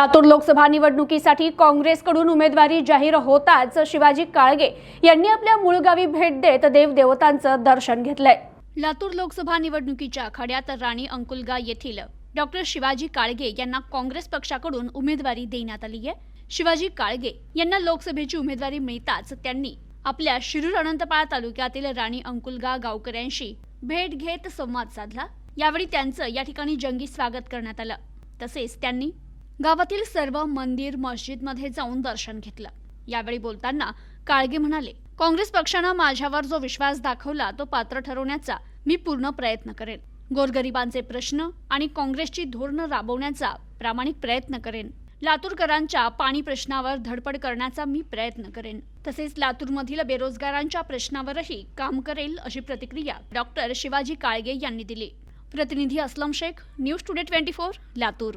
लातूर लोकसभा निवडणुकीसाठी काँग्रेसकडून उमेदवारी जाहीर होताच शिवाजी काळगे यांनी आपल्या मूळ गावी भेट देत देवदेवतांचं दर्शन घेतलंय. लातूर लोकसभा निवडणुकीच्या आखाड्यात राणी अंकुलगा येथील डॉक्टर शिवाजी काळगे यांना काँग्रेस पक्षाकडून उमेदवारी देण्यात आली आहे. शिवाजी काळगे यांना लोकसभेची उमेदवारी मिळताच त्यांनी आपल्या शिरूर अनंतपाळ तालुक्यातील राणी अंकुलगा गावकऱ्यांशी भेट घेत संवाद साधला. यावेळी त्यांचं या ठिकाणी जंगी स्वागत करण्यात आलं. तसेच त्यांनी गावातील सर्व मंदिर मस्जिदमध्ये जाऊन दर्शन घेतलं. यावेळी बोलताना काळगे म्हणाले काँग्रेस पक्षानं माझ्यावर जो विश्वास दाखवला तो पात्र ठरवण्याचा मी पूर्ण प्रयत्न करेन. गोरगरिबांचे प्रश्न आणि काँग्रेसची धोरणं राबवण्याचा प्रामाणिक प्रयत्न करेन. लातूरकरांच्या पाणी प्रश्नावर धडपड करण्याचा मी प्रयत्न करेन. तसेच लातूरमधील बेरोजगारांच्या प्रश्नावरही काम करेल अशी प्रतिक्रिया डॉक्टर शिवाजी काळगे यांनी दिली. प्रतिनिधी Aslam Shaikh news today twenty four Latur.